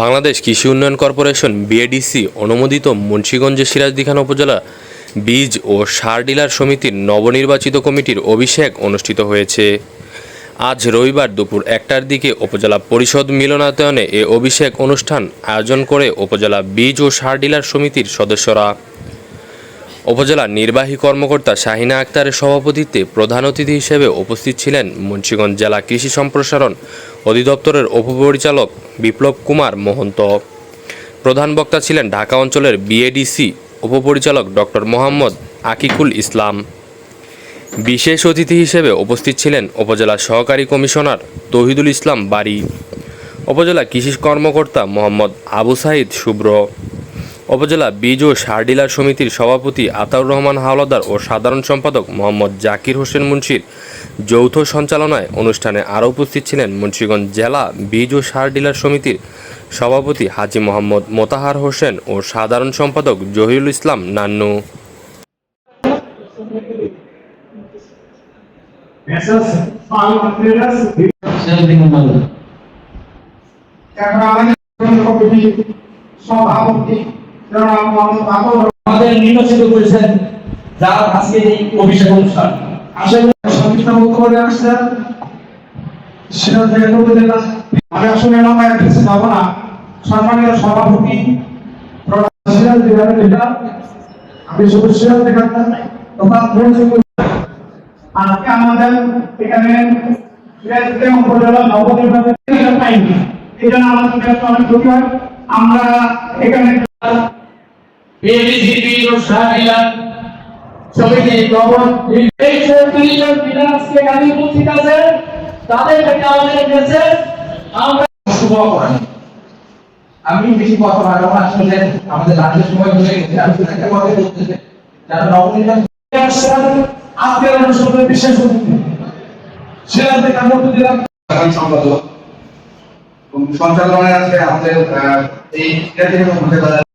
বাংলাদেশ কৃষি উন্নয়ন corporation, BADC, অনুমোদিত মুন্সীগঞ্জের সিরাজদিখান উপজেলা, বীজ ও সার ডিলার সমিতির নবনির্বাচিত কমিটির অভিষেক অনুষ্ঠিত হয়েছে। আজ রবিবার দুপুর একটার দিকে উপজেলা পরিষদ মিলনায়তনে এ অভিষেক অনুষ্ঠান আয়োজন করে উপজেলা বীজ ও সার ডিলার সমিতির সদস্যরা। উপজেলা নির্বাহী কর্মকর্তা শাহিনা আক্তারের সভাপতিত্বে প্রধান অতিথি হিসেবে উপস্থিত ছিলেন মুন্সিগঞ্জ জেলা কৃষি সম্প্রসারণ অধিদপ্তরের উপপরিচালক বিপ্লব কুমার মহন্ত। প্রধান বক্তা ছিলেন ঢাকা অঞ্চলের বিএডিসি উপপরিচালক ডক্টর মোহাম্মদ আকিকুল ইসলাম। বিশেষ অতিথি হিসেবে উপস্থিত ছিলেন উপজেলা সহকারী কমিশনার তহিদুল ইসলাম বাড়ি। উপজেলা কৃষি কর্মকর্তা মোহাম্মদ আবু সাইদ শুভ্র। উপজেলা বীজ ও সার ডিলার সমিতির সভাপতি আতাউর রহমান হাওলাদার ও সাধারণ সম্পাদক মোহাম্মদ জাকির হোসেন মুন্সির যৌথ সঞ্চালনায় অনুষ্ঠানে আরও উপস্থিত ছিলেন মুন্সিগঞ্জ জেলা বীজ ও সার ডিলার সমিতির সভাপতি হাজি মোহাম্মদ মোতাহার হোসেন ও সাধারণ সম্পাদক জহিরুল ইসলাম নান্নু। সভাপতি আমাদের নির্বাচিত করেছেন আজকে এই অভিষেক অনুষ্ঠান। আসলে সংক্ষিপ্ত বক্তব্য আসছেন। সেটা থেকে আমি আসলে যাব না। সম্মানিত সভাপতি আমাদের এখানে আমাদের আমরা এখানে আমি বেশি কথা আসলে আমাদের রাজ্যের সময় হয়ে গেছে আমি একটা কথা বলতে চাই যারা নবনির্বাচিত আজকের অনুষ্ঠানের দিলাম সঞ্চালনায় আছে আমাদের এই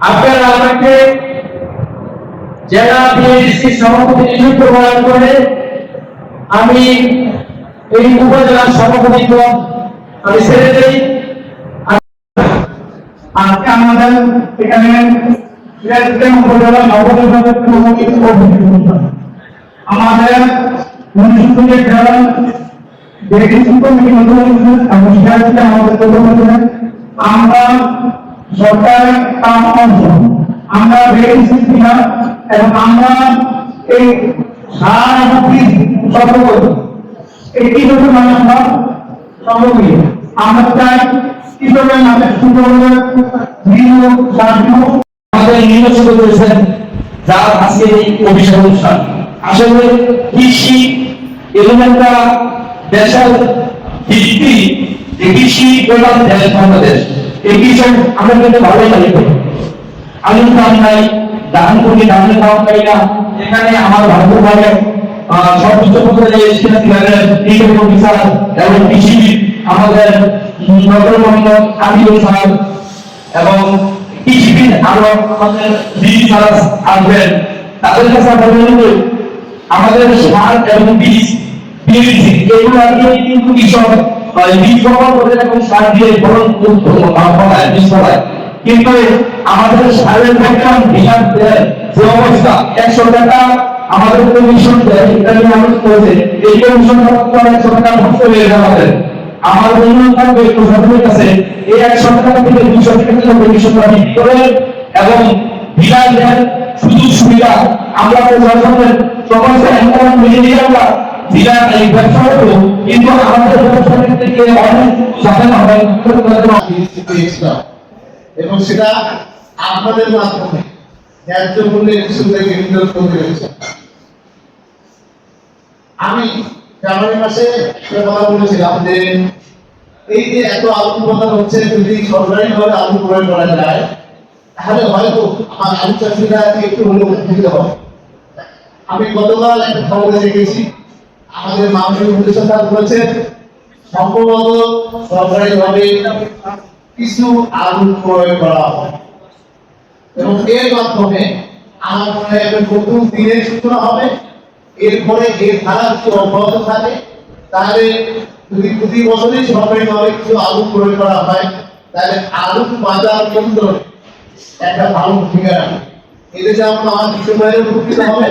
আপনারা আমাকে জেলা বিএডিসি সভাপতি নিযুক্ত করার পরে আমি এই উপজেলার সভাপতিত্ব আমি ছেড়ে দেই। আজকে আমাদের এখানে উপজেলা আমাদের আমাদের আমরা সরকারের কাম অংশ আমরা বেরিয়েছি কিনা এবং আমরা এই সার এবং করি মানে আমরা চাই আমাদের নির্বাচিত করেছেন আজকে এই অভিষেক অনুষ্ঠান। আসলে কৃষি এরকম একটা দেশের ভিত্তি কৃষি প্রধান দেশ বাংলাদেশ। এই কৃষক আমরা কিন্তু ভালোই লাগে আমি দাম নাই ধান করি ধানের দাম পাই না। এখানে আমার ভাগ্য ভাগে সর্বোচ্চ পর্যায়ে এসেছিলেন কৃষক অফিসার এবং কৃষি, আমাদের মোহাম্মদ আমিরুল সাহেব এবং কৃষিবিদ আরও আমাদের বিজি যারা আসবেন তাদের কাছে আমরা বলব আমাদের সার এবং বীজ বীজ, এগুলো দিয়ে কিন্তু কৃষক। দিয়ে কিন্তু আমাদের সারের দেয় যে অবস্থা, একশো টাকা আমাদের কমিশন দেয় এটা নিয়ে এই কমিশন টাকা হয়ে গেছে আমাদের থাকবে কাছে, এই একশো টাকা থেকে টাকা দুশো করে এবং বিদায় দেন সুযোগ সুবিধা। আমরা প্রশাসনের মেনে আমরা এই কিন্তু আমাদের থেকে অনেক এবং সেটা আপনাদের মাধ্যমে আমি জানুয়ারি মাসে বলেছিলাম যে এই যে এত আলু উৎপাদন হচ্ছে, যদি আলু যায়, তাহলে একটু আমি গতকাল একটা খবরে দেখেছি আমাদের মাননীয় প্রতিষ্ঠাতা বলেছেন, সম্ভবত সরকারিভাবে কিছু আলু ক্রয় করা হয়। এবং এর মাধ্যমে আমার মনে হয় একটা নতুন দিনের সূচনা হবে। এরপরে এর ধারা যদি অব্যাহত থাকে, তাহলে যদি প্রতি বছরই সরকারিভাবে কিছু আলু ক্রয় করা হয়, তাহলে আলু বাজার কেন্দ্র একটা ভালো ভূমিকা রাখবে এতে যেমন আমার কৃষক ভাইয়ের উপকৃত হবে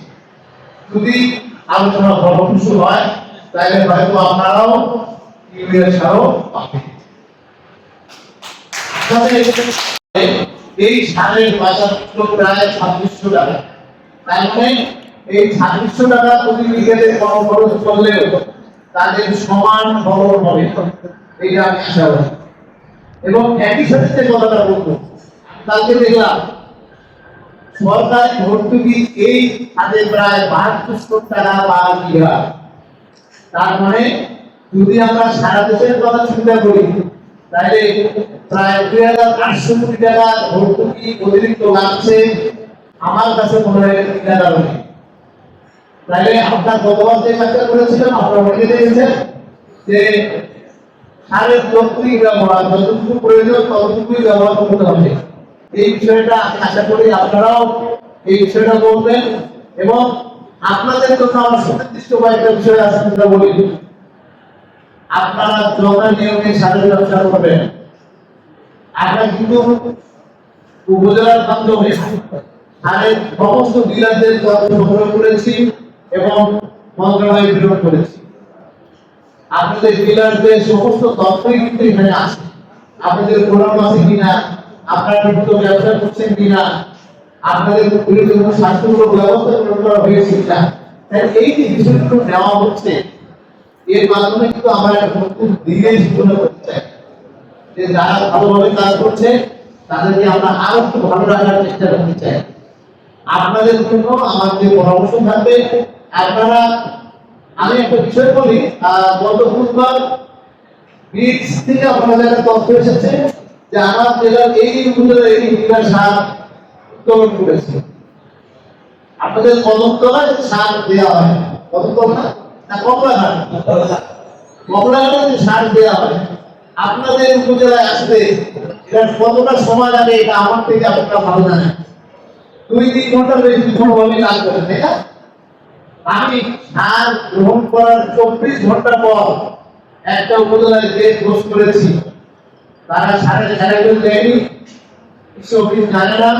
যদি আলোচনা ফলপ্রসূ হয়, তাহলে হয়তো আপনারাও ইউরিয়া সারও এই সারের বাজার মূল্য প্রায় ছাব্বিশশো টাকা। তার মানে এই ছাব্বিশশো টাকা প্রতি বিঘাতে কম খরচ করলেও তাদের সমান ফলন হবে। এইটা আমি এবং একই সাথে কথাটা বলব, কালকে দেখলাম সরকার ভর্তুকি এই হাতে প্রায় বাহাত্তরশো টাকা পার বিঘা তার মানে যদি আমরা সারা দেশের কথা চিন্তা করি, তাহলে প্রায় দুই হাজার আটশো কোটি টাকা ভর্তুকি অতিরিক্ত লাগছে আমার কাছে মনে হয় তাহলে আপনার গতবার যে কাজটা করেছিলাম, আপনারা দেখেছেন যে সারের যতটুকুই ব্যবহার, যতটুকু প্রয়োজন ততটুকুই ব্যবহার করতে হবে। এই বিষয়টা আশা করি আপনারাও এই বিষয়টা বলবেন এবং আপনাদের জন্য আমার সুনির্দিষ্ট কয়েকটা বিষয় আছে যেটা বলি। আপনারা যথা নিয়মে সারের ব্যবসা করবেন। আমরা কিন্তু উপজেলার মাধ্যমে সারের সমস্ত ডিলারদের তথ্য সংগ্রহ করেছি এবং মন্ত্রণালয়ে বিতরণ করেছি। আপনাদের ডিলারদের সমস্ত তথ্যই কিন্তু এখানে আছে। আপনাদের গোলাম আছে কিনা? আপনারা ঠিকমতো ব্যবসা করছেন কিনা? আপনাদের কোনো স্বাস্থ্যমূলক ব্যবস্থা গ্রহণ করা হয়েছে কিনা? তাই এই যে বিষয়গুলো নেওয়া হচ্ছে, এর মাধ্যমে কিন্তু আমরা একটা নতুন দিনের সূচনা করতে যে যারা ভালোভাবে কাজ করছে, তাদেরকে আমরা আরও একটু ভালো রাখার চেষ্টা করতে চাই। আপনাদের জন্য আমার যে পরামর্শ থাকবে, আপনারা, আমি একটা বিষয় বলি গত বুধবার ব্রিক্স থেকে আপনাদের তথ্য এসেছে যে আমার জেলার এই উপজেলার এই জেলার সার উত্তোলন করেছে। আপনাদের কদমতলায় সার দেওয়া হয়, কদমতলা না? কমলাঘাট। কমলাঘাটে যে সার দেওয়া হয়, আপনাদের উপজেলায় আসবে এটা কতটা সময় লাগে এটা আমার থেকে আপনারা ভালো জানেন। দুই তিন ঘণ্টার বেশি সময় কাজ করেন তাই আমি সার গ্রহণ করার চব্বিশ ঘণ্টা পর একটা উপজেলায় যে দোষ করেছি তারা সাড়ে সাড়ে দেয়নি। অফিস জানে না।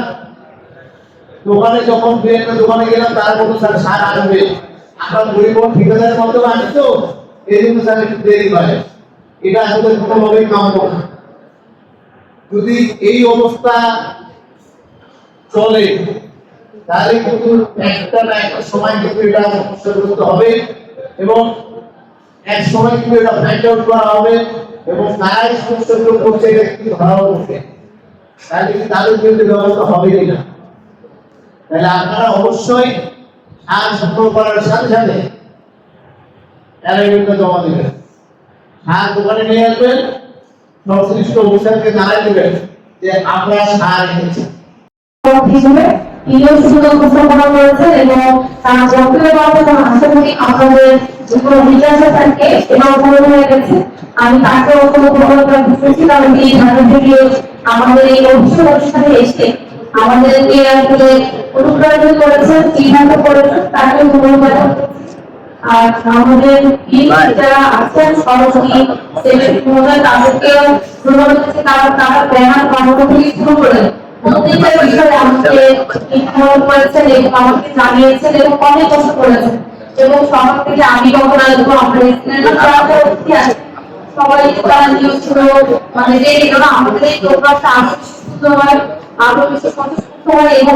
দোকানে যখন একটা দোকানে গেলাম, তার মতো স্যার সার আসবে আমরা পরিবহন ঠিকাদারের মাধ্যমে আনি এই জন্য স্যার একটু দেরি হয়। এটা আসলে কোনোভাবেই কাম্য না। যদি এই অবস্থা চলে, তাহলে কিন্তু একটা না একটা সময় কিন্তু এটা সমস্যাগ্রস্ত হবে এবং এক সময় কিন্তু এটা ফাইন্ড আউট করা হবে। এবং তারাই সমস্যাগুলো করছে কিন্তু ধরাও করছে তাহলে কি তাদের বিরুদ্ধে ব্যবস্থা হবে কিনা? তাহলে আপনারা অবশ্যই সার সংগ্রহ করার সাথে সাথে অ্যালাইনমেন্টটা জমা দেবেন। সার দোকানে নিয়ে আসবেন, সংশ্লিষ্ট অফিসারকে জানাই দেবেন যে আমরা সার এনেছি হিসেবে ইউনিভার্সিটি উপস্থাপনা করেছেন এবং আপনাদের আমি তাকে আমাদের এই অনুষ্ঠানে এসে অনুপ্রাণিত চিহ্নিত তাকে ধন্যবাদ আর আমাদের যারা আছেন সরস্বতী সেবক তাদেরকে ধন্যবাদ দিচ্ছি কারণ তারা ব্যায়াম কর্মসূচি শুরু করে প্রত্যেকটা বিষয়ে আমাকে ইনফর্ম করেছেন আমাকে জানিয়েছেন এবং অনেক কষ্ট করেছেন। এবং সবার থেকে আমি পড়তে সবাই ছিল মানে যে আমাদের এই প্রোগ্রামটা হয়, আরও সচেতন হয় এবং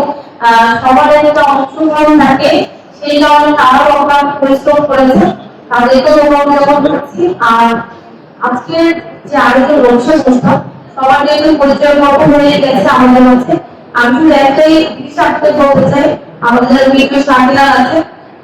সবার একটা অংশগ্রহণ থাকে, সেই কারণে তারাও পরিশ্রম করেছে, তাদেরকেও আমরা যেমন করছি আর আজকে যে আরেকজন রোগশাস অনুষ্ঠান সবার জন্য পরিচয় পর্ব হয়ে গেছে আমাদের মধ্যে। আমি শুধু একটাই বিশ্বাসকে বলতে চাই, আমাদের আছে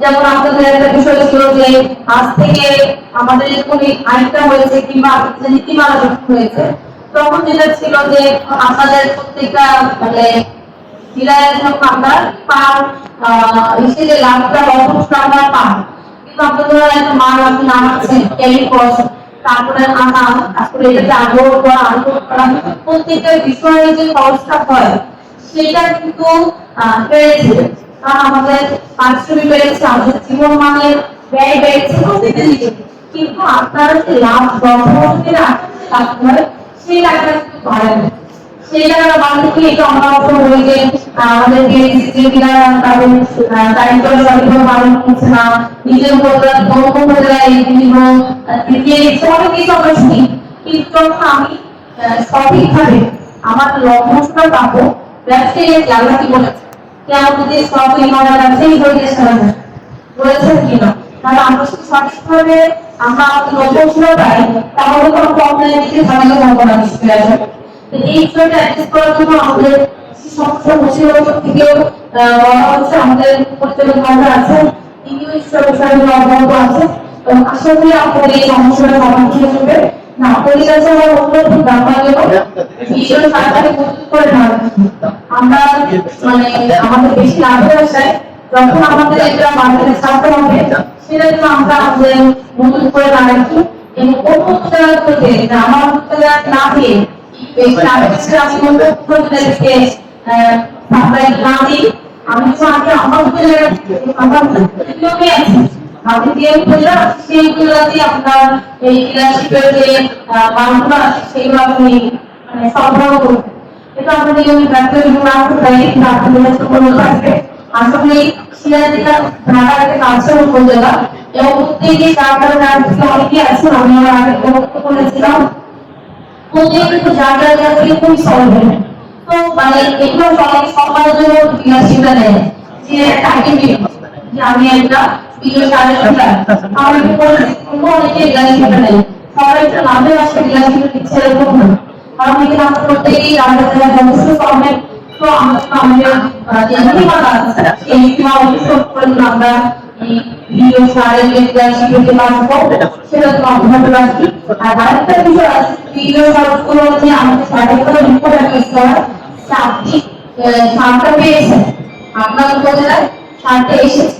যেমন আপনাদের একটা বিষয় ছিল যে আজ থেকে আমাদের এই আইনটা হয়েছে, কিংবা নীতিমালা যখন হয়েছে, তখন যেটা ছিল যে আপনাদের প্রত্যেকটা মানে তারপরে আগ্রহ করা আগ্রহ করা, প্রত্যেকটা বিষয়ে যে হয়, সেটা কিন্তু কারণ আমাদের পারিশ্রমিক বেড়েছে আমাদের জীবন মানের ব্যয় বেড়েছে প্রত্যেকটা দিকে কিন্তু আপনারা লাভ দর্শকের লাভ সেই করছে না নিজের কিছু কিন্তু যখন আমি আহ, সঠিকভাবে আমার লক্ষ্যটা পাবো ব্যবসায়ী বলেছে ব্যবসায়ী হয়ে সারা যায় বলেছেন কিনা তাহলে আমরা সঠিকভাবে আমরা লক্ষ্য পাই তাহলে প্রবলেম হবে আসবে তো এই বিষয়টা অ্যাডজাস্ট করার জন্য আমাদের সমস্যা থেকেও আহ, বলা হচ্ছে আমাদের পরিচালক মহোদয় আছে তিনিও বিষয়গুলো অবগত আছে তো আশা করি আপনাদের এই সমস্যাটা সমাধান যাবে। না আমার প্রস্তুত করে না আমরা মানে আমাদের বেশি লাভ যখন আমাদের এটা মার্কেটে ছাড়তে হবে সেটা জন্য আমরা আমাদের নতুন করে না এবং অন্য থেকে আমার জায়গা না দিয়ে এই সার্ভিসটা আমি সাপ্লাই না দিই। আমি তো আগে আমার আপনি মানে থেকে অনেকে আছে, আমি আমার আগে বক্তব্য করেছিলাম প্রত্যেকে কিন্তু জায়গা তো মানে সবার জন্য ডিলারশিপটা নেয়। আমি একটা ভিডিও সাড়ে লাভে আসে ডিলারশিপটা দিচ্ছে এরকম না কারণ এখানে আমরা প্রত্যেকেই আমাদের যারা যথেষ্ট কমে তো আমাদের আহ, যে আছে। সেই নীতিমালা অনুসরণ আমরা এই ভিডিও সারে যে শিক্ষককে সেটা তো আর আরেকটা বিষয় আছে ভিডিও সারগুলো যে আমাদের সার্টিফিকেট রিপোর্ট করতে হয় চারটি সারটা পেয়েছে। আপনার উপজেলায় সারটা এসেছে।